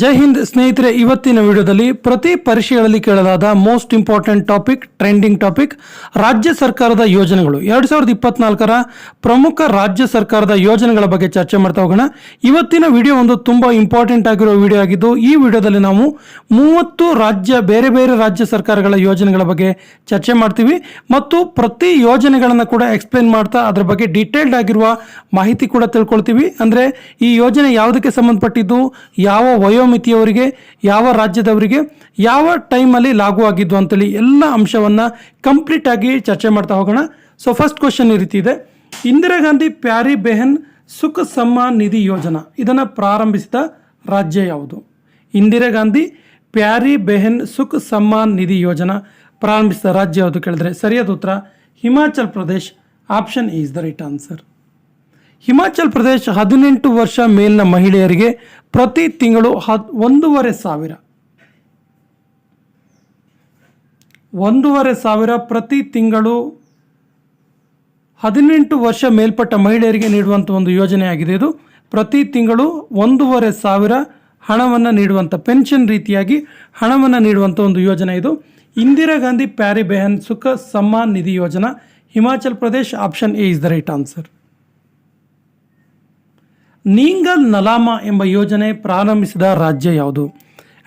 ಜೈ ಹಿಂದ್ ಸ್ನೇಹಿತರೆ, ಇವತ್ತಿನ ವಿಡಿಯೋದಲ್ಲಿ ಪ್ರತಿ ಪರೀಕ್ಷೆಗಳಲ್ಲಿ ಕೇಳಲಾದ most important topic trending topic ರಾಜ್ಯ ಸರ್ಕಾರದ ಯೋಜನೆಗಳು. ಎರಡು ಸಾವಿರದ ಇಪ್ಪತ್ನಾಲ್ಕರ ಪ್ರಮುಖ ರಾಜ್ಯ ಸರ್ಕಾರದ ಯೋಜನೆಗಳ ಬಗ್ಗೆ ಚರ್ಚೆ ಮಾಡ್ತಾ ಹೋಗೋಣ. ಇವತ್ತಿನ ವಿಡಿಯೋ ಒಂದು ತುಂಬ ಇಂಪಾರ್ಟೆಂಟ್ ಆಗಿರೋ ವಿಡಿಯೋ ಆಗಿದ್ದು, ಈ ವಿಡಿಯೋದಲ್ಲಿ ನಾವು ಮೂವತ್ತು ರಾಜ್ಯ, ಬೇರೆ ಬೇರೆ ರಾಜ್ಯ ಸರ್ಕಾರಗಳ ಯೋಜನೆಗಳ ಬಗ್ಗೆ ಚರ್ಚೆ ಮಾಡ್ತೀವಿ. ಮತ್ತು ಪ್ರತಿ ಯೋಜನೆಗಳನ್ನು ಕೂಡ ಎಕ್ಸ್ಪ್ಲೇನ್ ಮಾಡ್ತಾ, ಅದರ ಬಗ್ಗೆ ಡೀಟೇಲ್ಡ್ ಆಗಿರುವ ಮಾಹಿತಿ ಕೂಡ ತಿಳ್ಕೊಳ್ತೀವಿ. ಅಂದರೆ ಈ ಯೋಜನೆ ಯಾವುದಕ್ಕೆ ಸಂಬಂಧಪಟ್ಟಿದ್ದು, ಯಾವ ವಯೋಮಿತಿಯವರಿಗೆ ಯಾವ ರಾಜ್ಯದವರಿಗೆ, ಯಾವ ಟೈಮಲ್ಲಿ ಲಾಗು ಆಗಿದ್ದು ಅಂತೇಳಿ ಎಲ್ಲ ಅಂಶವನ್ನು ಕಂಪ್ಲೀಟ್ ಆಗಿ ಚರ್ಚೆ ಮಾಡ್ತಾ ಹೋಗೋಣ. ಸೊ ಫಸ್ಟ್ ಕ್ವಶನ್ ಈ ರೀತಿ ಇದೆ. ಇಂದಿರಾ ಗಾಂಧಿ ಪ್ಯಾರಿ ಬೆಹನ್ ಸುಖ ಸಮ್ಮಾನ್ ನಿಧಿ ಯೋಜನಾ, ಇದನ್ನು ಪ್ರಾರಂಭಿಸಿದ ರಾಜ್ಯ ಯಾವುದು? ಇಂದಿರಾ ಗಾಂಧಿ ಪ್ಯಾರಿ ಬೆಹನ್ ಸುಖ ಸಮ್ಮಾನ್ ನಿಧಿ ಯೋಜನಾ ಪ್ರಾರಂಭಿಸಿದ ರಾಜ್ಯ ಯಾವುದು ಕೇಳಿದ್ರೆ, ಸರಿಯಾದ ಉತ್ತರ Himachal Pradesh. Option is the right answer Himachal Pradesh ಹದಿನೆಂಟು ವರ್ಷ ಮೇಲಿನ ಮಹಿಳೆಯರಿಗೆ ಪ್ರತಿ ತಿಂಗಳು ಹದ್ ಒಂದೂವರೆ ಸಾವಿರ. ಒಂದೂವರೆ ಸಾವಿರ ಪ್ರತಿ ತಿಂಗಳು ಹದಿನೆಂಟು ವರ್ಷ ಮೇಲ್ಪಟ್ಟ ಮಹಿಳೆಯರಿಗೆ ನೀಡುವಂಥ ಒಂದು ಯೋಜನೆ ಆಗಿದೆ ಇದು. ಪ್ರತಿ ತಿಂಗಳು ಒಂದೂವರೆ ಸಾವಿರ ಹಣವನ್ನು ನೀಡುವಂಥ ಪೆನ್ಷನ್ ರೀತಿಯಾಗಿ ಹಣವನ್ನು ನೀಡುವಂಥ ಒಂದು ಯೋಜನೆ ಇದು. Indira Gandhi ಪ್ಯಾರಿ ಬೆಹನ್ Sukh Samman Nidhi Yojana Himachal Pradesh option A is the right answer. Neengal Nalama ಎಂಬ ಯೋಜನೆ ಪ್ರಾರಂಭಿಸಿದ ರಾಜ್ಯ ಯಾವುದು?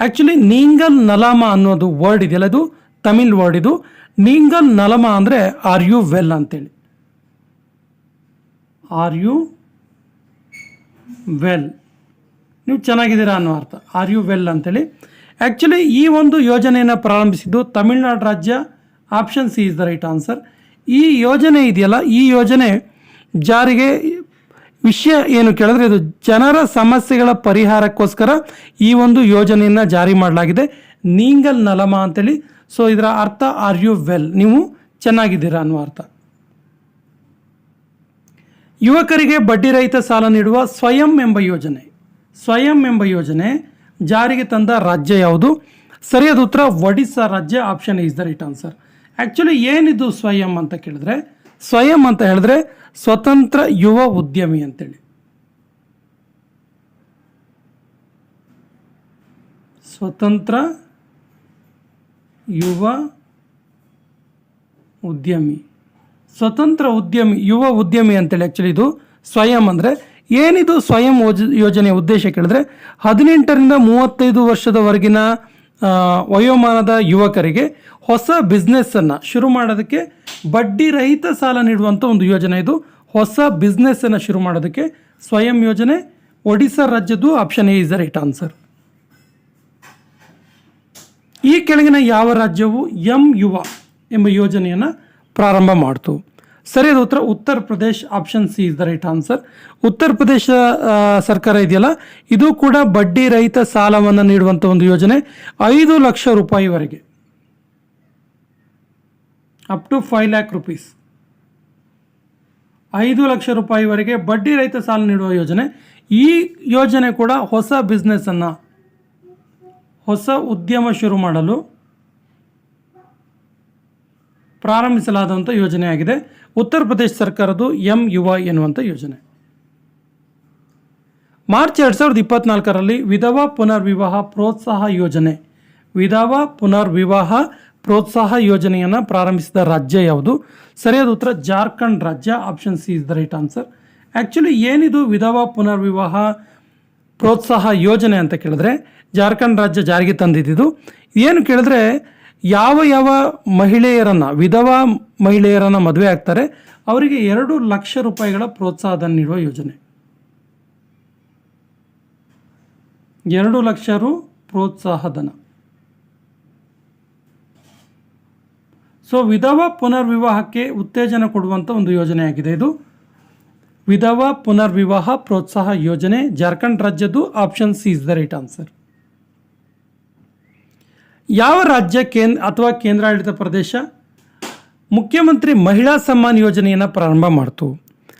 ಆ್ಯಕ್ಚುಲಿ ನೀಂಗಲ್ ನಲಾಮ ಅನ್ನೋದು ವರ್ಡ್ ಇದೆಯಲ್ಲ ಅದು ತಮಿಳ್ ವರ್ಡ್ ಇದು. ನೀಂಗಲ್ ನಲಮ ಅಂದರೆ ಆರ್ ಯು ವೆಲ್ ಅಂತೇಳಿ. ಆರ್ ಯು ವೆಲ್ ನೀವು ಚೆನ್ನಾಗಿದ್ದೀರಾ ಅನ್ನೋ ಅರ್ಥ. ಆರ್ ಯು ವೆಲ್ ಅಂತೇಳಿ. ಆ್ಯಕ್ಚುಲಿ ಈ ಒಂದು ಯೋಜನೆಯನ್ನು ಪ್ರಾರಂಭಿಸಿದ್ದು ತಮಿಳುನಾಡು ರಾಜ್ಯ. Option C is the right answer ಈ ಯೋಜನೆ ಇದೆಯಲ್ಲ, ಈ ಯೋಜನೆ ಜಾರಿಗೆ ವಿಷಯ ಏನು ಕೇಳಿದ್ರೆ ಇದು ಜನರ ಸಮಸ್ಯೆಗಳ ಪರಿಹಾರಕ್ಕೋಸ್ಕರ ಈ ಒಂದು ಯೋಜನೆಯನ್ನು ಜಾರಿ ಮಾಡಲಾಗಿದೆ. ನೀಂಗಲ್ ನಲಮ ಅಂತೇಳಿ. ಸೊ ಇದರ ಅರ್ಥ ಆರ್ ಯು ವೆಲ್ ನೀವು ಚೆನ್ನಾಗಿದ್ದೀರಾ ಅನ್ನುವ ಅರ್ಥ. ಯುವಕರಿಗೆ ಬಡ್ಡಿ ರಹಿತ ಸಾಲ ನೀಡುವ ಸ್ವಯಂ ಎಂಬ ಯೋಜನೆ. ಸ್ವಯಂ ಎಂಬ ಯೋಜನೆ ಜಾರಿಗೆ ತಂದ ರಾಜ್ಯ ಯಾವುದು? ಸರಿಯಾದ ಉತ್ತರ, ಒಡಿಸ್ಸಾ ರಾಜ್ಯ. Option is the right answer actually ಏನಿದು ಸ್ವಯಂ ಅಂತ ಕೇಳಿದ್ರೆ ಸ್ವಯಂ ಅಂತ ಹೇಳಿದ್ರೆ ಸ್ವತಂತ್ರ ಯುವ ಉದ್ಯಮಿ ಅಂತೇಳಿ. ಸ್ವತಂತ್ರ ಯುವ ಉದ್ಯಮಿ. ಸ್ವತಂತ್ರ ಉದ್ಯಮಿ, ಯುವ ಉದ್ಯಮಿ ಅಂತೇಳಿ ಆ್ಯಕ್ಚುಲಿ ಇದು ಸ್ವಯಂ ಅಂದರೆ ಏನಿದು ಸ್ವಯಂ ಯೋಜ ಯೋಜನೆಯ ಉದ್ದೇಶ ಕೇಳಿದ್ರೆ ಹದಿನೆಂಟರಿಂದ ಮೂವತ್ತೈದು ವರ್ಷದವರೆಗಿನ ವಯೋಮಾನದ ಯುವಕರಿಗೆ ಹೊಸ ಬಿಸ್ನೆಸ್ಸನ್ನು ಶುರು ಮಾಡೋದಕ್ಕೆ ಬಡ್ಡಿ ರಹಿತ ಸಾಲ ನೀಡುವಂಥ ಒಂದು ಯೋಜನೆ ಇದು. ಹೊಸ ಬಿಸ್ನೆಸ್ಸನ್ನು ಶುರು ಮಾಡೋದಕ್ಕೆ ಸ್ವಯಂ ಯೋಜನೆ, Odisha ರಾಜ್ಯದ್ದು option A is the right answer ಈ ಕೆಳಗಿನ ಯಾವ ರಾಜ್ಯವು ಎಂ ಯುವ ಎಂಬ ಯೋಜನೆಯನ್ನು ಪ್ರಾರಂಭ ಮಾಡಿತು. ಸರಿಯಾದ ಉತ್ತರ Uttar Pradesh option C is the right answer Uttar Pradesh ಸರ್ಕಾರ ಇದೆಯಲ್ಲ? ಇದು ಕೂಡ ಬಡ್ಡಿ ರಹಿತ ಸಾಲವನ್ನು ನೀಡುವಂಥ ಒಂದು ಯೋಜನೆ. ಐದು ಲಕ್ಷ ರೂಪಾಯಿವರೆಗೆ. Up to five lakh rupees ಐದು ಲಕ್ಷ ರೂಪಾಯಿವರೆಗೆ ಬಡ್ಡಿ ರಹಿತ ಸಾಲ ನೀಡುವ ಯೋಜನೆ. ಈ ಯೋಜನೆ ಕೂಡ ಹೊಸ ಬಿಸ್ನೆಸ್ಸನ್ನು ಹೊಸ ಉದ್ಯಮ ಶುರು ಮಾಡಲು ಪ್ರಾರಂಭಿಸಲಾದಂಥ ಯೋಜನೆಯಾಗಿದೆ ಉತ್ತರ ಪ್ರದೇಶ ಸರ್ಕಾರದ್ದು ಎಂ ಯುವ ಎನ್ನುವಂಥ ಯೋಜನೆ. ಮಾರ್ಚ್ ಎರಡು ಸಾವಿರದ ಇಪ್ಪತ್ನಾಲ್ಕರಲ್ಲಿ ವಿಧವಾ ಪುನರ್ವಿವಾಹ ಪ್ರೋತ್ಸಾಹ ಯೋಜನೆ. ವಿಧವಾ ಪುನರ್ವಿವಾಹ ಪ್ರೋತ್ಸಾಹ ಯೋಜನೆಯನ್ನು ಪ್ರಾರಂಭಿಸಿದ ರಾಜ್ಯ ಯಾವುದು? ಸರಿಯಾದ ಉತ್ತರ ಜಾರ್ಖಂಡ್ ರಾಜ್ಯ, option C is the right answer. Actually ಏನಿದು ವಿಧವಾ ಪುನರ್ವಿವಾಹ ಪ್ರೋತ್ಸಾಹ ಯೋಜನೆ ಅಂತ ಕೇಳಿದ್ರೆ, ಜಾರ್ಖಂಡ್ ರಾಜ್ಯ ಜಾರಿಗೆ ತಂದಿದ್ದು ಏನು ಕೇಳಿದ್ರೆ ಯಾವ ಯಾವ ಮಹಿಳೆಯರನ್ನು, ವಿಧವಾ ಮಹಿಳೆಯರನ್ನು ಮದುವೆ ಆಗ್ತಾರೆ, ಅವರಿಗೆ ಎರಡು ಲಕ್ಷ ರೂಪಾಯಿಗಳ ಪ್ರೋತ್ಸಾಹ ನೀಡುವ ಯೋಜನೆ. ಎರಡು ಲಕ್ಷ ರು ಪ್ರೋತ್ಸಾಹಧನ. ಸೊ, ವಿಧವಾ ಪುನರ್ವಿವಾಹಕ್ಕೆ ಉತ್ತೇಜನ ಕೊಡುವಂಥ ಒಂದು ಯೋಜನೆಯಾಗಿದೆ ಇದು. ವಿಧವಾ ಪುನರ್ವಿವಾಹ ಪ್ರೋತ್ಸಾಹ ಯೋಜನೆ, Jharkhand ರಾಜ್ಯದ್ದು option C is the right answer. ಯಾವ ರಾಜ್ಯ ಕೇಂದ್ರ ಅಥವಾ ಕೇಂದ್ರಾಡಳಿತ ಪ್ರದೇಶ? ಮುಖ್ಯಮಂತ್ರಿ ಮಹಿಳಾ ಸಮ್ಮಾನ್ ಯೋಜನೆಯನ್ನು ಪ್ರಾರಂಭ ಮಾಡ್ತು.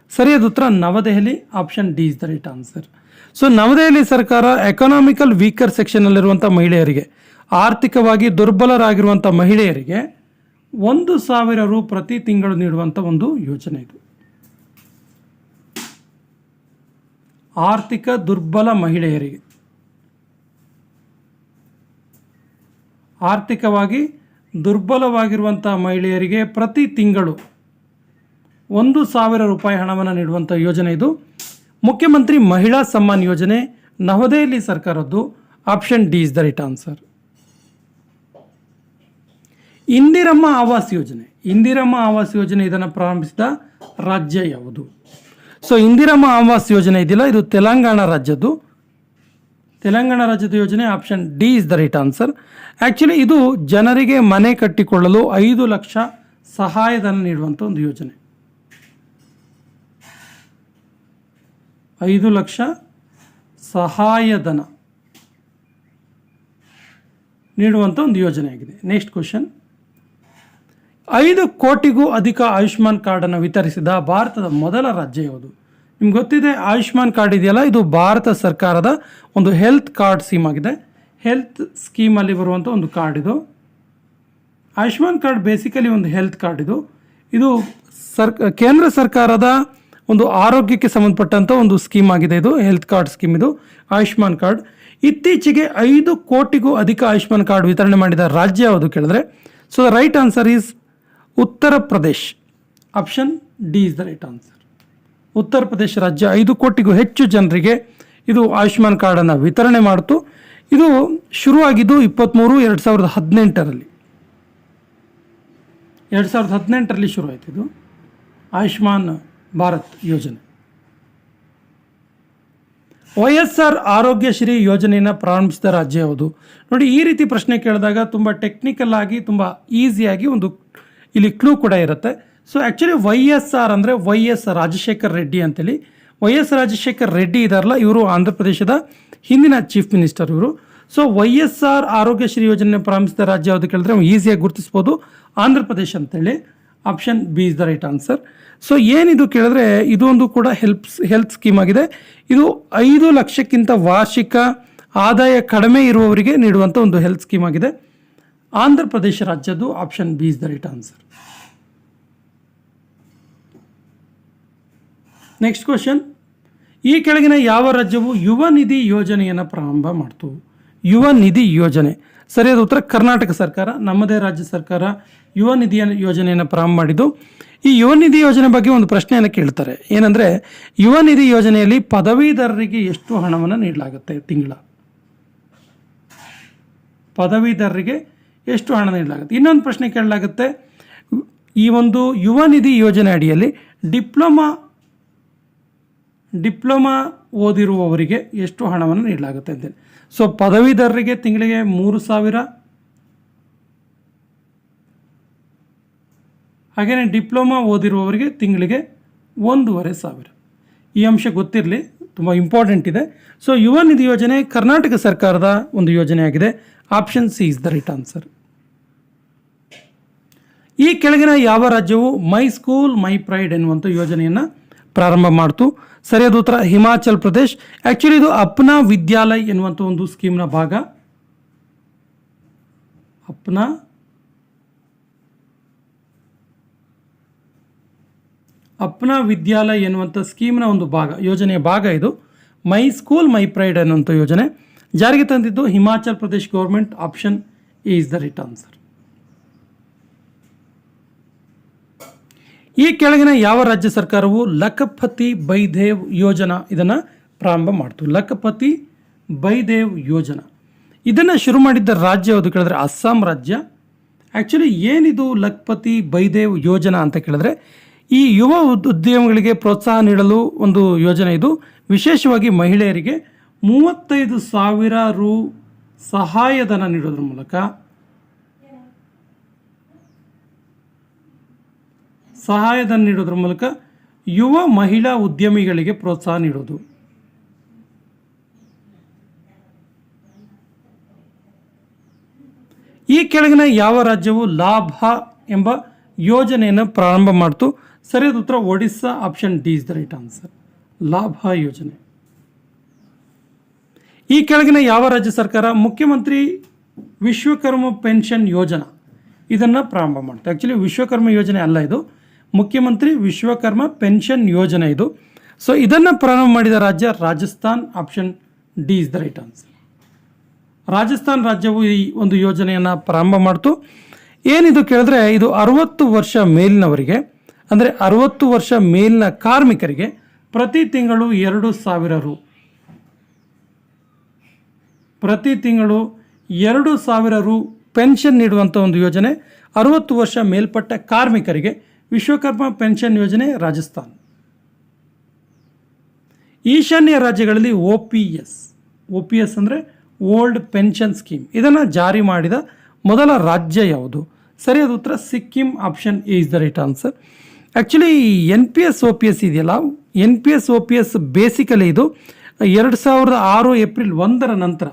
ಸರಿಯಾದ ಉತ್ತರ New Delhi, option D is the right answer. So, New Delhi ಸರ್ಕಾರ ಎಕನಾಮಿಕಲ್ ವೀಕರ್ ಸೆಕ್ಷನ್ನಲ್ಲಿರುವಂಥ ಮಹಿಳೆಯರಿಗೆ, ಆರ್ಥಿಕವಾಗಿ ದುರ್ಬಲರಾಗಿರುವಂಥ ಮಹಿಳೆಯರಿಗೆ ಒಂದು ಸಾವಿರ ರು ಪ್ರತಿ ತಿಂಗಳು ನೀಡುವಂಥ ಒಂದು ಯೋಜನೆ ಇದು. ಆರ್ಥಿಕ ದುರ್ಬಲ ಮಹಿಳೆಯರಿಗೆ. ಆರ್ಥಿಕವಾಗಿ ದುರ್ಬಲವಾಗಿರುವಂಥ ಮಹಿಳೆಯರಿಗೆ ಪ್ರತಿ ತಿಂಗಳು ಒಂದು ಸಾವಿರ ರೂಪಾಯಿ ಹಣವನ್ನು ನೀಡುವಂಥ ಯೋಜನೆ ಇದು. ಮುಖ್ಯಮಂತ್ರಿ ಮಹಿಳಾ ಸಮ್ಮಾನ್ ಯೋಜನೆ ನವದೆಹಲಿ ಸರ್ಕಾರದ್ದು option D is the right answer. Indiramma Awas ಯೋಜನೆ. ಇಂದಿರಮ್ಮ ಆವಾಸ್ ಯೋಜನೆ ಇದನ್ನು ಪ್ರಾರಂಭಿಸಿದ ರಾಜ್ಯ ಯಾವುದು? ಸೊ ಇಂದಿರಮ್ಮ ಆವಾಸ್ ಯೋಜನೆ ಇದಿಲ್ಲ ಇದು ತೆಲಂಗಾಣ ರಾಜ್ಯದ್ದು. ತೆಲಂಗಾಣ ರಾಜ್ಯದ ಯೋಜನೆ option D is the right answer. Actually ಇದು ಜನರಿಗೆ ಮನೆ ಕಟ್ಟಿಕೊಳ್ಳಲು ಐದು ಲಕ್ಷ ಸಹಾಯಧನ ನೀಡುವಂಥ ಒಂದು ಯೋಜನೆ. ಐದು ಲಕ್ಷ ಸಹಾಯಧನ ನೀಡುವಂಥ ಒಂದು ಯೋಜನೆಯಾಗಿದೆ ನೆಕ್ಸ್ಟ್ ಕ್ವಶನ್ ಐದು ಕೋಟಿಗೂ ಅಧಿಕ ಆಯುಷ್ಮಾನ್ ಕಾರ್ಡನ್ನು ವಿತರಿಸಿದ ಭಾರತದ ಮೊದಲ ರಾಜ್ಯ ಯಾವುದು? ನಿಮ್ಗೆ ಗೊತ್ತಿದೆ, ಆಯುಷ್ಮಾನ್ ಕಾರ್ಡ್ ಇದೆಯಲ್ಲ? ಇದು ಭಾರತ ಸರ್ಕಾರದ ಒಂದು ಹೆಲ್ತ್ ಕಾರ್ಡ್ ಸ್ಕೀಮ್ ಆಗಿದೆ. ಹೆಲ್ತ್ ಸ್ಕೀಮಲ್ಲಿ ಬರುವಂಥ ಒಂದು ಕಾರ್ಡ್ ಇದು. ಆಯುಷ್ಮಾನ್ ಕಾರ್ಡ್ ಬೇಸಿಕಲಿ ಒಂದು ಹೆಲ್ತ್ ಕಾರ್ಡ್ ಇದು. ಇದು ಸರ್, ಕೇಂದ್ರ ಸರ್ಕಾರದ ಒಂದು ಆರೋಗ್ಯಕ್ಕೆ ಸಂಬಂಧಪಟ್ಟಂಥ ಒಂದು ಸ್ಕೀಮ್ ಆಗಿದೆ ಇದು, ಹೆಲ್ತ್ ಕಾರ್ಡ್ ಸ್ಕೀಮ್ ಇದು, ಆಯುಷ್ಮಾನ್ ಕಾರ್ಡ್. ಇತ್ತೀಚೆಗೆ ಐದು ಕೋಟಿಗೂ ಅಧಿಕ ಆಯುಷ್ಮಾನ್ ಕಾರ್ಡ್ ವಿತರಣೆ ಮಾಡಿದ ರಾಜ್ಯ ಯಾವುದು ಕೇಳಿದ್ರೆ? So the right answer is Uttar Pradesh. Option D is the right answer Uttar Pradesh ರಾಜ್ಯ ಐದು ಕೋಟಿಗೂ ಹೆಚ್ಚು ಜನರಿಗೆ ಇದು ಆಯುಷ್ಮಾನ್ ಕಾರ್ಡನ್ನು ವಿತರಣೆ ಮಾಡಿತು. ಇದು ಶುರುವಾಗಿದ್ದು ಇಪ್ಪತ್ತ್ಮೂರು ಎರಡು ಸಾವಿರದ ಹದಿನೆಂಟರಲ್ಲಿ. ಎರಡು ಸಾವಿರದ ಹದಿನೆಂಟರಲ್ಲಿ ಶುರುವಾಯಿತು ಇದು. ಆಯುಷ್ಮಾನ್ ಭಾರತ್ ಯೋಜನೆ. ವೈ ಎಸ್ ಆರ್ ಆರೋಗ್ಯಶ್ರೀ ಯೋಜನೆಯನ್ನು ಪ್ರಾರಂಭಿಸಿದ ರಾಜ್ಯ ಯಾವುದು? ನೋಡಿ, ಈ ರೀತಿ ಪ್ರಶ್ನೆ ಕೇಳಿದಾಗ ತುಂಬ ಟೆಕ್ನಿಕಲ್ ಆಗಿ ತುಂಬ ಈಸಿಯಾಗಿ ಒಂದು ಇಲ್ಲಿ ಕ್ಲೂ ಕೂಡ ಇರುತ್ತೆ. So actually Y S R ಅಂದರೆ ವೈ ಎಸ್ ರಾಜಶೇಖರ್ ರೆಡ್ಡಿ ಅಂತೇಳಿ. ವೈ ಎಸ್ ರಾಜಶೇಖರ್ ರೆಡ್ಡಿ ಇದಾರಲ್ಲ, ಇವರು ಆಂಧ್ರ ಪ್ರದೇಶದ ಹಿಂದಿನ ಚೀಫ್ ಮಿನಿಸ್ಟರ್ ಇವರು. So Y S R Aarogyasri ಯೋಜನೆ ಪ್ರಾರಂಭಿಸಿದ ರಾಜ್ಯ ಯಾವುದು ಕೇಳಿದ್ರೆ ಈಸಿಯಾಗಿ ಗುರುತಿಸ್ಬೋದು. ಆಂಧ್ರ ಪ್ರದೇಶ ಅಂತೇಳಿ. Option B is the right answer so ಏನಿದು ಕೇಳಿದ್ರೆ, ಇದೊಂದು ಕೂಡ ಹೆಲ್ಪ್ ಹೆಲ್ತ್ ಸ್ಕೀಮ್ ಆಗಿದೆ. ಇದು ಐದು ಲಕ್ಷಕ್ಕಿಂತ ವಾರ್ಷಿಕ ಆದಾಯ ಕಡಿಮೆ ಇರುವವರಿಗೆ ನೀಡುವಂಥ ಒಂದು ಹೆಲ್ತ್ ಸ್ಕೀಮ್ ಆಗಿದೆ. Andhra Pradesh ರಾಜ್ಯದ್ದು option B is the right answer next question ಈ ಕೆಳಗಿನ ಯಾವ ರಾಜ್ಯವು ಯುವ ನಿಧಿ ಯೋಜನೆಯನ್ನು ಪ್ರಾರಂಭ ಮಾಡ್ತು? ಯುವ ನಿಧಿ ಯೋಜನೆ. ಸರಿಯಾದ ಉತ್ತರ ಕರ್ನಾಟಕ ಸರ್ಕಾರ, ನಮ್ಮದೇ ರಾಜ್ಯ ಸರ್ಕಾರ ಯುವ ನಿಧಿಯ ಯೋಜನೆಯನ್ನು ಪ್ರಾರಂಭ ಮಾಡಿದ್ದು. ಈ ಯುವ ನಿಧಿ ಯೋಜನೆ ಬಗ್ಗೆ ಒಂದು ಪ್ರಶ್ನೆಯನ್ನು ಕೇಳ್ತಾರೆ. ಏನಂದರೆ, ಯುವ ನಿಧಿ ಯೋಜನೆಯಲ್ಲಿ ಪದವೀಧರರಿಗೆ ಎಷ್ಟು ಹಣವನ್ನು ನೀಡಲಾಗುತ್ತೆ ತಿಂಗಳ? ಪದವೀಧರರಿಗೆ ಎಷ್ಟು ಹಣ ನೀಡಲಾಗುತ್ತೆ? ಇನ್ನೊಂದು ಪ್ರಶ್ನೆ ಕೇಳಲಾಗುತ್ತೆ. ಈ ಒಂದು ಯುವ ನಿಧಿ ಯೋಜನೆ ಅಡಿಯಲ್ಲಿ ಡಿಪ್ಲೊಮಾ ಡಿಪ್ಲೊಮಾ ಓದಿರುವವರಿಗೆ ಎಷ್ಟು ಹಣವನ್ನು ನೀಡಲಾಗುತ್ತೆ ಅಂತ ಸೊ ಪದವೀಧರರಿಗೆ ತಿಂಗಳಿಗೆ ಮೂರು ಸಾವಿರ. ಹಾಗೆಯೇ ಡಿಪ್ಲೊಮಾ ಓದಿರುವವರಿಗೆ ತಿಂಗಳಿಗೆ ಒಂದೂವರೆ ಸಾವಿರ. ಈ ಅಂಶ ಗೊತ್ತಿರಲಿ, ತುಂಬ ಇಂಪಾರ್ಟೆಂಟ್ ಇದೆ. ಸೊ ಯುವ ನಿಧಿ ಯೋಜನೆ ಕರ್ನಾಟಕ ಸರ್ಕಾರದ ಒಂದು ಯೋಜನೆಯಾಗಿದೆ. Option C is the right answer ಈ ಕೆಳಗಿನ ಯಾವ ರಾಜ್ಯವು ಮೈ ಸ್ಕೂಲ್ ಮೈ ಪ್ರೈಡ್ ಎನ್ನುವಂಥ ಯೋಜನೆಯನ್ನು ಪ್ರಾರಂಭ ಮಾಡ್ತು? ಸರಿಯಾದ ಉತ್ತರ. ಹಿಮಾಚಲ್ ಪ್ರದೇಶ್. ಆ್ಯಕ್ಚುಲಿ ಇದು ಅಪ್ನಾ ವಿದ್ಯಾಲಯ ಎನ್ನುವಂಥ ಒಂದು ಸ್ಕೀಮ್ನ ಭಾಗ. ಅಪ್ನಾ ಅಪ್ನಾ ವಿದ್ಯಾಲಯ ಎನ್ನುವಂಥ ಸ್ಕೀಮ್ನ ಒಂದು ಭಾಗ, ಯೋಜನೆಯ ಭಾಗ ಇದು. ಮೈ ಸ್ಕೂಲ್, ಮೈ ಪ್ರೈಡ್ ಅನ್ನುವಂಥ ಯೋಜನೆ. ಜಾರಿಗೆ ತಂದಿದ್ದು Himachal Pradesh government. Option is the right answer. ಈ ಕೆಳಗಿನ ಯಾವ ರಾಜ್ಯ ಸರ್ಕಾರವು ಲಖಪತಿ ಬೈದೇವ್ ಯೋಜನಾ ಇದನ್ನು ಪ್ರಾರಂಭ ಮಾಡ್ತು. ಲಖಪತಿ ಬೈದೇವ್ ಯೋಜನಾ. ಇದನ್ನು ಶುರು ಮಾಡಿದ್ದ ರಾಜ್ಯ ಯಾವುದು ಕೇಳಿದ್ರೆ ಅಸ್ಸಾಂ ರಾಜ್ಯ. ಆ್ಯಕ್ಚುಲಿ ಏನಿದು ಲಖಪತಿ ಬೈದೇವ್ ಯೋಜನಾ ಅಂತ ಕೇಳಿದ್ರೆ ಈ ಯುವ ಉದ್- ಉದ್ಯಮಗಳಿಗೆ ಪ್ರೋತ್ಸಾಹ ನೀಡಲು ಒಂದು ಯೋಜನೆ ಇದು. ವಿಶೇಷವಾಗಿ ಮಹಿಳೆಯರಿಗೆ ಮೂವತ್ತೈದು ಸಾವಿರ ರು ಸಹಾಯಧನ ನೀಡೋದ್ರ ಮೂಲಕ ಸಹಾಯಧನ ನೀಡೋದ್ರ ಮೂಲಕ ಯುವ ಮಹಿಳಾ ಉದ್ಯಮಿಗಳಿಗೆ ಪ್ರೋತ್ಸಾಹ ನೀಡೋದು. ಈ ಕೆಳಗಿನ ಯಾವ ರಾಜ್ಯವು ಲಾಭ ಎಂಬ ಯೋಜನೆಯನ್ನು ಪ್ರಾರಂಭ ಮಾಡ್ತು? ಸರಿಯಾದ ಉತ್ತರ Odisha, option D is the right answer. ಲಾಭ ಯೋಜನೆ. ಈ ಕೆಳಗಿನ ಯಾವ ರಾಜ್ಯ ಸರ್ಕಾರ ಮುಖ್ಯಮಂತ್ರಿ ವಿಶ್ವಕರ್ಮ ಪೆನ್ಷನ್ ಯೋಜನಾ ಇದನ್ನು ಪ್ರಾರಂಭ ಮಾಡ್ತು. ಆ್ಯಕ್ಚುಲಿ ವಿಶ್ವಕರ್ಮ ಯೋಜನೆ ಅಲ್ಲ ಇದು. ಮುಖ್ಯಮಂತ್ರಿ ವಿಶ್ವಕರ್ಮ ಪೆನ್ಷನ್ ಯೋಜನೆ ಇದು. ಸೊ ಇದನ್ನು ಪ್ರಾರಂಭ ಮಾಡಿದ ರಾಜ್ಯ Rajasthan option D is the right answer Rajasthan ರಾಜ್ಯವು ಈ ಒಂದು ಯೋಜನೆಯನ್ನು ಪ್ರಾರಂಭ ಮಾಡ್ತು. ಏನಿದು ಕೇಳಿದ್ರೆ, ಇದು ಅರವತ್ತು ವರ್ಷ ಮೇಲಿನವರಿಗೆ, ಅಂದರೆ ಅರವತ್ತು ವರ್ಷ ಮೇಲಿನ ಕಾರ್ಮಿಕರಿಗೆ ಪ್ರತಿ ತಿಂಗಳು ಎರಡು ಸಾವಿರ ರು. ಪ್ರತಿ ತಿಂಗಳು ಎರಡು ಸಾವಿರ ರು ಪೆನ್ಷನ್ ನೀಡುವಂಥ ಒಂದು ಯೋಜನೆ ಅರವತ್ತು ವರ್ಷ ಮೇಲ್ಪಟ್ಟ ಕಾರ್ಮಿಕರಿಗೆ ವಿಶ್ವಕರ್ಮ ಪೆನ್ಷನ್ ಯೋಜನೆ ರಾಜಸ್ಥಾನ್. ಈಶಾನ್ಯ ರಾಜ್ಯಗಳಲ್ಲಿ O P S, O P S ಅಂದರೆ ಓಲ್ಡ್ ಪೆನ್ಷನ್ ಸ್ಕೀಮ್. ಇದನ್ನು ಜಾರಿ ಮಾಡಿದ ಮೊದಲ ರಾಜ್ಯ ಯಾವುದು? ಸರಿಯಾದ ಉತ್ತರ Sikkim, option A is the right answer. Actually N P S, O P S ಇದೆಯಲ್ಲ, N P S, O P S basically ಇದು ಎರಡು ಸಾವಿರದ ಆರು ಏಪ್ರಿಲ್ ಒಂದರ ನಂತರ.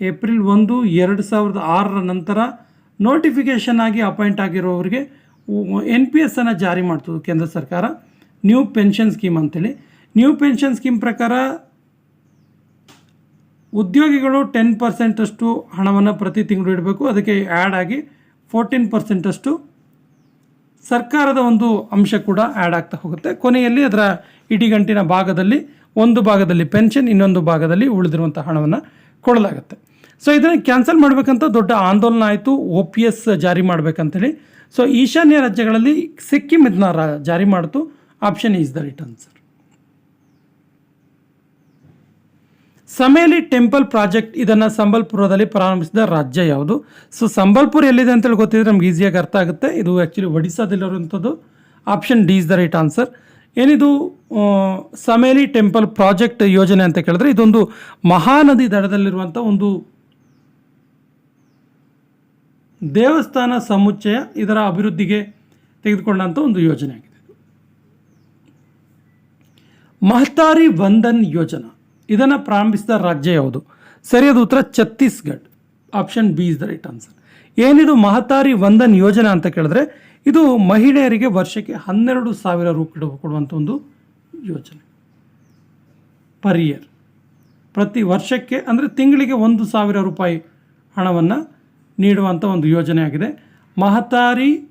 ಏಪ್ರಿಲ್ ಒಂದು, ಎರಡು ಸಾವಿರದ ಆರರ ನಂತರ ನೋಟಿಫಿಕೇಷನ್ ಆಗಿ ಅಪಾಯಿಂಟ್ ಆಗಿರೋರಿಗೆ ಎನ್ ಪಿ ಎಸ್ಸನ್ನು ಜಾರಿ ಮಾಡ್ತದೆ ಕೇಂದ್ರ ಸರ್ಕಾರ. ನ್ಯೂ ಪೆನ್ಷನ್ ಸ್ಕೀಮ್ ಅಂತೇಳಿ. ನ್ಯೂ ಪೆನ್ಷನ್ ಸ್ಕೀಮ್ ಪ್ರಕಾರ ಉದ್ಯೋಗಿಗಳು ಟೆನ್ ಪರ್ಸೆಂಟಷ್ಟು ಹಣವನ್ನು ಪ್ರತಿ ತಿಂಗಳು ಇಡಬೇಕು. ಅದಕ್ಕೆ ಆ್ಯಡ್ ಆಗಿ ಫೋರ್ಟೀನ್ ಪರ್ಸೆಂಟಷ್ಟು ಸರ್ಕಾರದ ಒಂದು ಅಂಶ ಕೂಡ ಆ್ಯಡ್ ಆಗ್ತಾ ಹೋಗುತ್ತೆ. ಕೊನೆಯಲ್ಲಿ ಅದರ ಇಡಿಗಂಟಿನ ಭಾಗದಲ್ಲಿ ಒಂದು ಭಾಗದಲ್ಲಿ ಪೆನ್ಷನ್ ಇನ್ನೊಂದು ಭಾಗದಲ್ಲಿ ಉಳಿದಿರುವಂಥ ಹಣವನ್ನು ಕೊಡಲಾಗುತ್ತೆ. ಸೊ ಇದನ್ನು ಕ್ಯಾನ್ಸಲ್ ಮಾಡಬೇಕಂತ ದೊಡ್ಡ ಆಂದೋಲನ ಆಯಿತು ಒ ಪಿ ಎಸ್ ಜಾರಿ ಮಾಡಬೇಕಂತೇಳಿ. ಸೊ ಈಶಾನ್ಯ ರಾಜ್ಯಗಳಲ್ಲಿ ಸಿಕ್ಕಿಂ ಇದನ್ನ ಜಾರಿ ಮಾಡಿತು. Option is the right answer Samalei temple project ಇದನ್ನು ಸಂಬಲ್ಪುರದಲ್ಲಿ ಪ್ರಾರಂಭಿಸಿದ ರಾಜ್ಯ ಯಾವುದು? ಸೊ ಸಂಬಲ್ಪುರ ಎಲ್ಲಿದೆ ಅಂತೇಳಿ ಗೊತ್ತಿದ್ರೆ ನಮ್ಗೆ ಈಸಿಯಾಗಿ ಅರ್ಥ ಆಗುತ್ತೆ. ಇದು actually ಒಡಿಸ್ಸಾದಲ್ಲಿರುವಂಥದ್ದು. Option D is the right answer ಏನಿದು ಸಮೇಲಿ ಟೆಂಪಲ್ ಪ್ರಾಜೆಕ್ಟ್ ಯೋಜನೆ ಅಂತ ಕೇಳಿದ್ರೆ ಇದೊಂದು ಮಹಾನದಿ ದಡದಲ್ಲಿರುವಂಥ ಒಂದು ದೇವಸ್ಥಾನ ಸಮುಚ್ಚಯ ಇದರ ಅಭಿವೃದ್ಧಿಗೆ ತೆಗೆದುಕೊಂಡಂಥ ಒಂದು ಯೋಜನೆ ಆಗಿದೆ. ಮಹತಾರಿ ವಂದನ್ ಯೋಜನಾ. ಇದನ್ನು ಪ್ರಾರಂಭಿಸಿದ ರಾಜ್ಯ ಯಾವುದು? ಸರಿಯಾದ ಉತ್ತರ Chhattisgarh. Option B is the right answer ಏನಿದು ಮಹತಾರಿ ವಂದನ್ ಯೋಜನಾ ಅಂತ ಕೇಳಿದ್ರೆ, ಇದು ಮಹಿಳೆಯರಿಗೆ ವರ್ಷಕ್ಕೆ ಹನ್ನೆರಡು ಸಾವಿರ ರು ಕೊಡುವಂಥ ಒಂದು ಯೋಜನೆ. ಪರ್ ಇಯರ್ ಪ್ರತಿ ವರ್ಷಕ್ಕೆ ಅಂದರೆ ತಿಂಗಳಿಗೆ ಒಂದು ಸಾವಿರ ರೂಪಾಯಿ ಹಣವನ್ನು ನೀಡುವಂಥ ಒಂದು ಯೋಜನೆ ಆಗಿದೆ. ಮಹತಾರಿ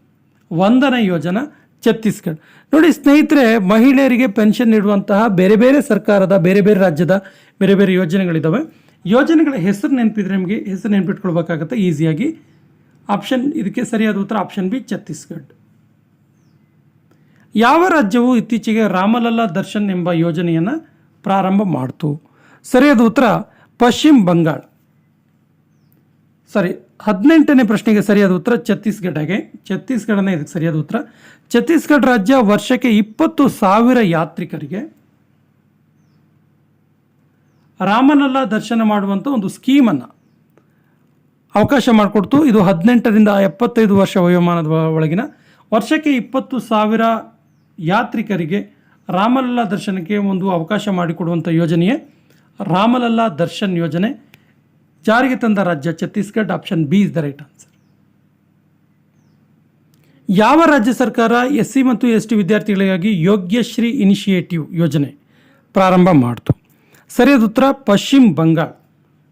ವಂದನ ಯೋಜನೆ ಛತ್ತೀಸ್ಗಢ. ನೋಡಿ ಸ್ನೇಹಿತರೆ, ಮಹಿಳೆಯರಿಗೆ ಪೆನ್ಷನ್ ನೀಡುವಂತಹ ಬೇರೆ ಬೇರೆ ಸರ್ಕಾರದ, ಬೇರೆ ಬೇರೆ ರಾಜ್ಯದ ಬೇರೆ ಬೇರೆ ಯೋಜನೆಗಳಿದ್ದಾವೆ ಯೋಜನೆಗಳ ಹೆಸರು ನೆನಪಿದ್ರೆ ನಿಮಗೆ ಹೆಸರು ನೆನ್ಪಿಟ್ಕೊಳ್ಬೇಕಾಗತ್ತೆ, ಈಸಿಯಾಗಿ. ಆಪ್ಷನ್ ಇದಕ್ಕೆ ಸರಿಯಾದ ಉತ್ತರ ಆಪ್ಷನ್ ಬಿ, ಛತ್ತೀಸ್ಗಢ. ಯಾವ ರಾಜ್ಯವು ಇತ್ತೀಚೆಗೆ ರಾಮಲಲ್ಲಾ ದರ್ಶನ್ ಎಂಬ ಯೋಜನೆಯನ್ನು ಪ್ರಾರಂಭ ಮಾಡ್ತು? ಸರಿಯಾದ ಉತ್ತರ ಪಶ್ಚಿಮ ಬಂಗಾಳ. ಸಾರಿ ಹದಿನೆಂಟನೇ ಪ್ರಶ್ನೆಗೆ ಸರಿಯಾದ ಉತ್ತರ ಛತ್ತೀಸ್ಗಢಗೆ. ಛತ್ತೀಸ್ಗಢನೇ ಇದಕ್ಕೆ ಸರಿಯಾದ ಉತ್ತರ. ಛತ್ತೀಸ್ಗಢ ರಾಜ್ಯ ವರ್ಷಕ್ಕೆ ಇಪ್ಪತ್ತು ಸಾವಿರ ಯಾತ್ರಿಕರಿಗೆ ರಾಮನಲ್ಲ ದರ್ಶನ ಮಾಡುವಂಥ ಒಂದು ಸ್ಕೀಮನ್ನು ಅವಕಾಶ ಮಾಡಿಕೊಡ್ತು. ಇದು ಹದಿನೆಂಟರಿಂದ ಎಪ್ಪತ್ತೈದು ವರ್ಷ ವಯೋಮಾನದ ಒಳಗಿನ ವರ್ಷಕ್ಕೆ ಇಪ್ಪತ್ತು ಸಾವಿರ ಯಾತ್ರಿಕರಿಗೆ ರಾಮಲಲ್ಲಾ ದರ್ಶನಕ್ಕೆ ಒಂದು ಅವಕಾಶ ಮಾಡಿಕೊಡುವಂಥ ಯೋಜನೆಯೇ ರಾಮಲಲ್ಲಾ ದರ್ಶನ್ ಯೋಜನೆ. ಜಾರಿಗೆ ತಂದ ರಾಜ್ಯ Chhattisgarh option B is the right answer ಯಾವ ರಾಜ್ಯ ಸರ್ಕಾರ ಎಸ್ ಸಿ ಮತ್ತು ಎಸ್ ಟಿ ವಿದ್ಯಾರ್ಥಿಗಳಿಗಾಗಿ ಯೋಗ್ಯಶ್ರೀ ಇನಿಷಿಯೇಟಿವ್ ಯೋಜನೆ ಪ್ರಾರಂಭ ಮಾಡಿತು? ಸರಿಯಾದ ಉತ್ತರ Paschim Bengal.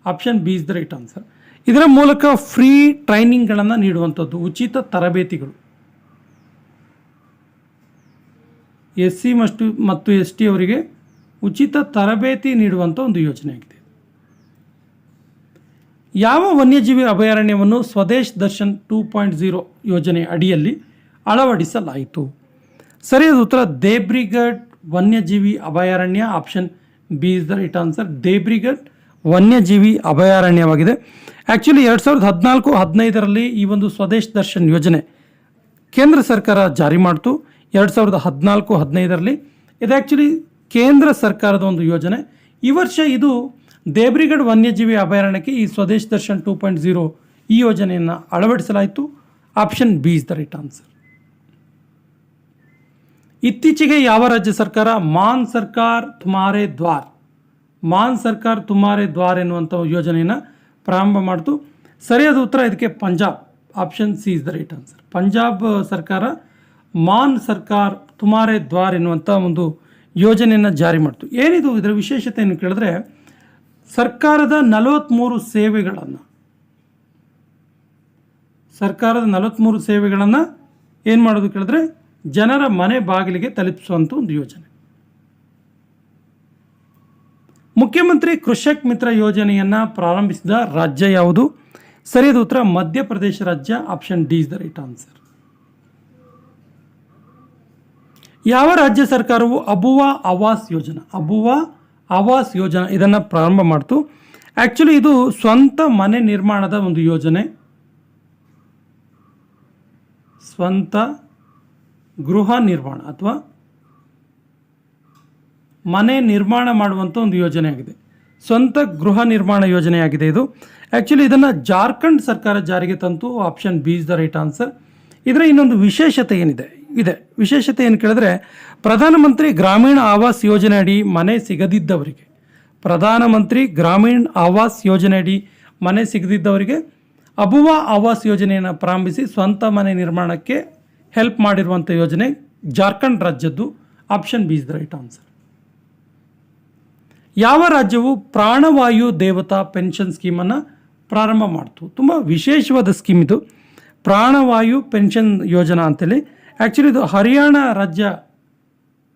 Option B is the right answer ಇದರ ಮೂಲಕ ಫ್ರೀ ಟ್ರೈನಿಂಗ್ಗಳನ್ನು ನೀಡುವಂಥದ್ದು ಉಚಿತ ತರಬೇತಿಗಳು. ಎಸ್ ಸಿ ಮತ್ತು ಮತ್ತು ಎಸ್ ಟಿ ಅವರಿಗೆ ಉಚಿತ ತರಬೇತಿ ನೀಡುವಂಥ ಒಂದು ಯೋಜನೆ ಯಾವ ವನ್ಯಜೀವಿ ಅಭಯಾರಣ್ಯವನ್ನು Swadesh Darshan two point zero ಯೋಜನೆ ಅಡಿಯಲ್ಲಿ ಅಳವಡಿಸಲಾಯಿತು? ಸರಿಯಾದ ಉತ್ತರ ದೇಬ್ರಿಗಢ್ ವನ್ಯಜೀವಿ ಅಭಯಾರಣ್ಯ, option B is the right answer. Debrigarh ವನ್ಯಜೀವಿ ಅಭಯಾರಣ್ಯವಾಗಿದೆ. ಆ್ಯಕ್ಚುಲಿ ಎರಡು ಸಾವಿರದ ಹದಿನಾಲ್ಕು ಹದಿನೈದರಲ್ಲಿ ಈ ಒಂದು ಸ್ವದೇಶ್ ದರ್ಶನ್ ಯೋಜನೆ ಕೇಂದ್ರ ಸರ್ಕಾರ ಜಾರಿ ಮಾಡಿತು. ಎರಡು ಸಾವಿರದ ಹದಿನಾಲ್ಕು ಹದಿನೈದರಲ್ಲಿ. ಇದು ಆ್ಯಕ್ಚುಲಿ ಕೇಂದ್ರ ಸರ್ಕಾರದ ಒಂದು ಯೋಜನೆ. ಈ ವರ್ಷ ಇದು ದೇಬ್ರಿಗಢ್ ವನ್ಯಜೀವಿ ಅಭಯಾರಣ್ಯಕ್ಕೆ ಈ Swadesh Darshan two point zero ಈ ಯೋಜನೆಯನ್ನು ಅಳವಡಿಸಲಾಯಿತು. Option B is the right answer. ಇತ್ತೀಚೆಗೆ ಯಾವ ರಾಜ್ಯ ಸರ್ಕಾರ ಮಾನ್ ಸರ್ಕಾರ್ ತುಮಾರೆ ದ್ವಾರ್, ಮಾನ್ ಸರ್ಕಾರ್ ತುಮಾರೆ ದ್ವಾರ್ ಎನ್ನುವಂಥ ಯೋಜನೆಯನ್ನು ಪ್ರಾರಂಭ ಮಾಡಿತು. ಸರಿಯಾದ ಉತ್ತರ ಇದಕ್ಕೆ Punjab, option C is the right answer. Punjab ಸರ್ಕಾರ ಮಾನ್ ಸರ್ಕಾರ್ ತುಮಾರೆ ದ್ವಾರ್ ಎನ್ನುವಂಥ ಒಂದು ಯೋಜನೆಯನ್ನು ಜಾರಿ ಮಾಡಿತು. ಏನಿದು ಇದರ ವಿಶೇಷತೆಯನ್ನು ಕೇಳಿದ್ರೆ ಸರ್ಕಾರದ ನಲವತ್ತ್ಮೂರು ಸೇವೆಗಳನ್ನು. ಸರ್ಕಾರದ ನಲವತ್ತ್ಮೂರು ಸೇವೆಗಳನ್ನು ಏನು ಮಾಡೋದು ಕೇಳಿದ್ರೆ ಜನರ ಮನೆ ಬಾಗಿಲಿಗೆ ತಲುಪಿಸುವಂಥ ಒಂದು ಯೋಜನೆ. ಮುಖ್ಯಮಂತ್ರಿ ಕೃಷಕ್ ಮಿತ್ರ ಯೋಜನೆಯನ್ನು ಪ್ರಾರಂಭಿಸಿದ ರಾಜ್ಯ ಯಾವುದು? ಸರಿಯಾದ ಉತ್ತರ ಮಧ್ಯಪ್ರದೇಶ ರಾಜ್ಯ option D is the right answer ಯಾವ ರಾಜ್ಯ ಸರ್ಕಾರವು ಅಬುವಾ ಆವಾಸ್ ಯೋಜನಾ? ಅಬುವಾ ಆವಾಸ್ ಯೋಜನೆ ಇದನ್ನು ಪ್ರಾರಂಭ ಮಾಡ್ತು. ಆ್ಯಕ್ಚುಲಿ ಇದು ಸ್ವಂತ ಮನೆ ನಿರ್ಮಾಣದ ಒಂದು ಯೋಜನೆ. ಸ್ವಂತ ಗೃಹ ನಿರ್ಮಾಣ ಅಥವಾ ಮನೆ ನಿರ್ಮಾಣ ಮಾಡುವಂಥ ಒಂದು ಯೋಜನೆ ಆಗಿದೆ. ಸ್ವಂತ ಗೃಹ ನಿರ್ಮಾಣ ಯೋಜನೆಯಾಗಿದೆ ಇದು. ಆ್ಯಕ್ಚುಲಿ ಇದನ್ನು ಜಾರ್ಖಂಡ್ ಸರ್ಕಾರ ಜಾರಿಗೆ ತಂತು. Option B is the right answer ಇದರ ಇನ್ನೊಂದು ವಿಶೇಷತೆ ಏನಿದೆ? ಇದೆ. ವಿಶೇಷತೆ ಏನು ಕೇಳಿದ್ರೆ ಪ್ರಧಾನಮಂತ್ರಿ ಗ್ರಾಮೀಣ ಆವಾಸ್ ಯೋಜನೆ ಅಡಿ ಮನೆ ಸಿಗದಿದ್ದವರಿಗೆ, ಪ್ರಧಾನಮಂತ್ರಿ ಗ್ರಾಮೀಣ ಆವಾಸ್ ಯೋಜನೆ ಅಡಿ ಮನೆ ಸಿಗದಿದ್ದವರಿಗೆ ಅಬುವಾ ಆವಾಸ್ ಯೋಜನೆಯನ್ನು ಪ್ರಾರಂಭಿಸಿ ಸ್ವಂತ ಮನೆ ನಿರ್ಮಾಣಕ್ಕೆ ಹೆಲ್ಪ್ ಮಾಡಿರುವಂಥ ಯೋಜನೆ Jharkhand ರಾಜ್ಯದ್ದು option B is the right answer. ಯಾವ ರಾಜ್ಯವು ಪ್ರಾಣವಾಯು ದೇವತಾ ಪೆನ್ಷನ್ ಸ್ಕೀಮನ್ನು ಪ್ರಾರಂಭ ಮಾಡ್ತು? ತುಂಬ ವಿಶೇಷವಾದ ಸ್ಕೀಮ್ ಇದು. ಪ್ರಾಣವಾಯು ಪೆನ್ಷನ್ ಯೋಜನಾ ಅಂತೇಳಿ. ಆ್ಯಕ್ಚುಲಿ ಇದು ಹರಿಯಾಣ ರಾಜ್ಯ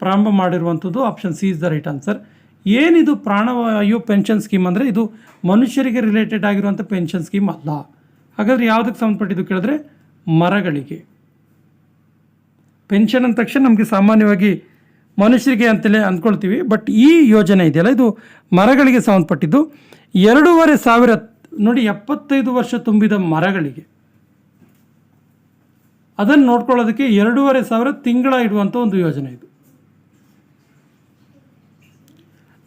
ಪ್ರಾರಂಭ ಮಾಡಿರುವಂಥದ್ದು option C is the right answer ಏನಿದು ಪ್ರಾಣವಾಯು ಪೆನ್ಷನ್ ಸ್ಕೀಮ್ ಅಂದರೆ ಇದು ಮನುಷ್ಯರಿಗೆ ರಿಲೇಟೆಡ್ ಆಗಿರುವಂಥ ಪೆನ್ಷನ್ ಸ್ಕೀಮ್ ಅಲ್ಲ. ಹಾಗಾದರೆ ಯಾವುದಕ್ಕೆ ಸಂಬಂಧಪಟ್ಟಿದ್ದು ಕೇಳಿದ್ರೆ ಮರಗಳಿಗೆ. ಪೆನ್ಷನ್ ಅಂದ ತಕ್ಷಣ ನಮಗೆ ಸಾಮಾನ್ಯವಾಗಿ ಮನುಷ್ಯರಿಗೆ ಅಂತಲೇ ಅಂದ್ಕೊಳ್ತೀವಿ ಬಟ್ ಈ ಯೋಜನೆ ಇದೆಯಲ್ಲ, ಇದು ಮರಗಳಿಗೆ ಸಂಬಂಧಪಟ್ಟಿದ್ದು. ಎರಡೂವರೆ ಸಾವಿರ, ನೋಡಿ, ಎಪ್ಪತ್ತೈದು ವರ್ಷ ತುಂಬಿದ ಮರಗಳಿಗೆ. ಅದನ್ನು ನೋಡ್ಕೊಳ್ಳೋದಕ್ಕೆ ಎರಡೂವರೆ ಸಾವಿರ ತಿಂಗಳ ಇಡುವಂಥ ಒಂದು ಯೋಜನೆ ಇದು.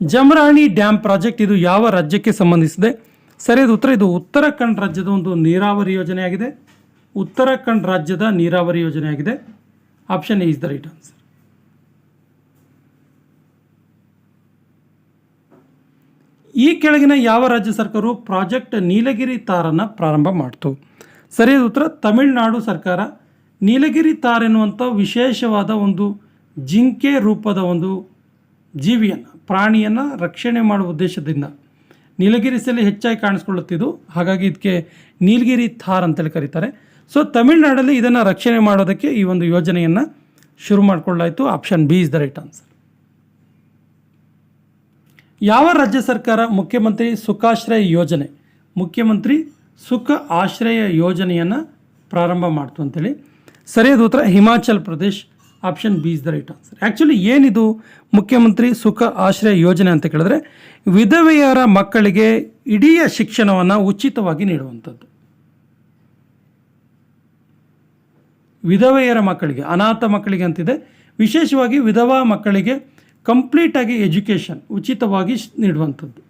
ಜಮರಾಣಿ ಡ್ಯಾಮ್ ಪ್ರಾಜೆಕ್ಟ್ ಇದು ಯಾವ ರಾಜ್ಯಕ್ಕೆ ಸಂಬಂಧಿಸಿದೆ? ಸರಿಯಾದ ಉತ್ತರ. ಇದು ಉತ್ತರಾಖಂಡ್ ರಾಜ್ಯದ ಒಂದು ನೀರಾವರಿ ಯೋಜನೆಯಾಗಿದೆ. ಉತ್ತರಾಖಂಡ್ ರಾಜ್ಯದ ನೀರಾವರಿ ಯೋಜನೆಯಾಗಿದೆ. Option is the right answer. ಈ ಕೆಳಗಿನ ಯಾವ ರಾಜ್ಯ ಸರ್ಕಾರವು ಪ್ರಾಜೆಕ್ಟ್ ನೀಲಗಿರಿ ತಾರನ್ನು ಪ್ರಾರಂಭ ಮಾಡಿತು? ಸರಿಯಾದ ಉತ್ತರ. ತಮಿಳುನಾಡು ಸರ್ಕಾರ ನೀಲಗಿರಿ ತಾರ್ ಎನ್ನುವಂಥ ವಿಶೇಷವಾದ ಒಂದು ಜಿಂಕೆ ರೂಪದ ಒಂದು ಜೀವಿಯನ್ನು, ಪ್ರಾಣಿಯನ್ನು ರಕ್ಷಣೆ ಮಾಡುವ ಉದ್ದೇಶದಿಂದ ನೀಲಗಿರಿಸಲ್ಲಿ ಹೆಚ್ಚಾಗಿ ಕಾಣಿಸ್ಕೊಳ್ಳುತ್ತಿದ್ದು, ಹಾಗಾಗಿ ಇದಕ್ಕೆ ನೀಲಗಿರಿ ಥಾರ್ ಅಂತೇಳಿ ಕರೀತಾರೆ. ಸೊ ತಮಿಳುನಾಡಲ್ಲಿ ಇದನ್ನು ರಕ್ಷಣೆ ಮಾಡೋದಕ್ಕೆ ಈ ಒಂದು ಯೋಜನೆಯನ್ನು ಶುರು ಮಾಡಿಕೊಳ್ಳಾಯಿತು. Option B is the right answer ಯಾವ ರಾಜ್ಯ ಸರ್ಕಾರ ಮುಖ್ಯಮಂತ್ರಿ ಸುಖಾಶ್ರಯ ಯೋಜನೆ, ಮುಖ್ಯಮಂತ್ರಿ ಸುಖ ಆಶ್ರಯ ಯೋಜನೆಯನ್ನು ಪ್ರಾರಂಭ ಮಾಡ್ತು ಅಂತೇಳಿ. ಸರಿಯಾದ ಉತ್ತರ Himachal Pradesh. Option B is the right answer. Actually ಏನಿದು? ಮುಖ್ಯಮಂತ್ರಿ ಸುಖ ಆಶ್ರಯ ಯೋಜನೆ ಅಂತ ಕೇಳಿದ್ರೆ, ವಿಧವೆಯರ ಮಕ್ಕಳಿಗೆ ಇಡೀ ಶಿಕ್ಷಣವನ್ನು ಉಚಿತವಾಗಿ ನೀಡುವಂಥದ್ದು. ವಿಧವೆಯರ ಮಕ್ಕಳಿಗೆ, ಅನಾಥ ಮಕ್ಕಳಿಗೆ ಅಂತಿದೆ. ವಿಶೇಷವಾಗಿ ವಿಧವಾ ಮಕ್ಕಳಿಗೆ ಕಂಪ್ಲೀಟಾಗಿ ಎಜುಕೇಷನ್ ಉಚಿತವಾಗಿ ನೀಡುವಂಥದ್ದು.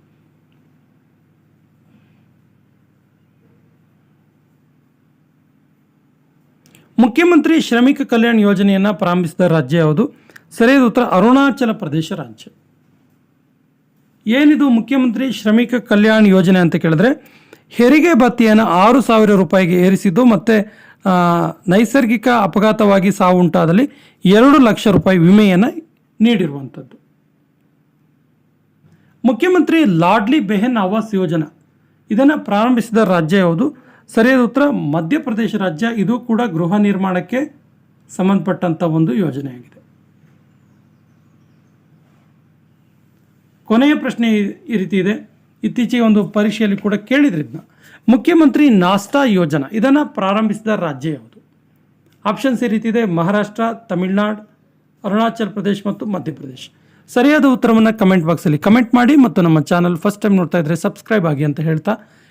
ಮುಖ್ಯಮಂತ್ರಿ ಶ್ರಮಿಕ ಕಲ್ಯಾಣ ಯೋಜನೆಯನ್ನು ಪ್ರಾರಂಭಿಸಿದ ರಾಜ್ಯ ಯಾವುದು? ಸರಿಯಾದ ಉತ್ತರ ಅರುಣಾಚಲ ಪ್ರದೇಶ ರಾಜ್ಯ. ಏನಿದು ಮುಖ್ಯಮಂತ್ರಿ ಶ್ರಮಿಕ ಕಲ್ಯಾಣ ಯೋಜನೆ ಅಂತ ಕೇಳಿದ್ರೆ, ಹೆರಿಗೆ ಭತ್ಯೆಯನ್ನು ಆರು ಸಾವಿರ ರೂಪಾಯಿಗೆ ಏರಿಸಿದ್ದು ಮತ್ತು ನೈಸರ್ಗಿಕ ಅಪಘಾತವಾಗಿ ಸಾವು ಉಂಟಾದಲ್ಲಿ ಎರಡು ಲಕ್ಷ ರೂಪಾಯಿ ವಿಮೆಯನ್ನು ನೀಡಿರುವಂಥದ್ದು. ಮುಖ್ಯಮಂತ್ರಿ ಲಾಡ್ಲಿ ಬೆಹನ್ ಆವಾಸ್ ಯೋಜನಾ ಇದನ್ನು ಪ್ರಾರಂಭಿಸಿದ ರಾಜ್ಯ ಯಾವುದು? ಸರಿಯಾದ ಉತ್ತರ ಮಧ್ಯಪ್ರದೇಶ ರಾಜ್ಯ, ಇದು ಕೂಡ ಗೃಹ ನಿರ್ಮಾಣಕ್ಕೆ ಸಂಬಂಧಪಟ್ಟಂಥ ಒಂದು ಯೋಜನೆಯಾಗಿದೆ. ಕೊನೆಯ ಪ್ರಶ್ನೆ ಈ- ರೀತಿ ಇದೆ. ಇತ್ತೀಚೆಗೆ ಒಂದು ಪರೀಕ್ಷೆಯಲ್ಲಿ ಕೂಡ ಕೇಳಿದ್ರು ಇದನ್ನ. ಮುಖ್ಯಮಂತ್ರಿ ನಾಸ್ತಾ ಯೋಜನಾ, ಇದನ್ನು ಪ್ರಾರಂಭಿಸಿದ ರಾಜ್ಯ ಯಾವುದು? ಆಪ್ಷನ್ಸ್ ಈ ರೀತಿ ಇದೆ. ಮಹಾರಾಷ್ಟ್ರ, ತಮಿಳುನಾಡು, ಅರುಣಾಚಲ್ ಪ್ರದೇಶ್ ಮತ್ತು ಮಧ್ಯಪ್ರದೇಶ. ಸರಿಯಾದ ಉತ್ತರವನ್ನು ಕಮೆಂಟ್ ಬಾಕ್ಸಲ್ಲಿ ಕಮೆಂಟ್ ಮಾಡಿ ಮತ್ತು ನಮ್ಮ ಚಾನಲ್ ಫಸ್ಟ್ ಟೈಮ್ ನೋಡ್ತಾ ಇದ್ದರೆ ಸಬ್ಸ್ಕ್ರೈಬ್ ಆಗಿ ಅಂತ ಹೇಳ್ತಾ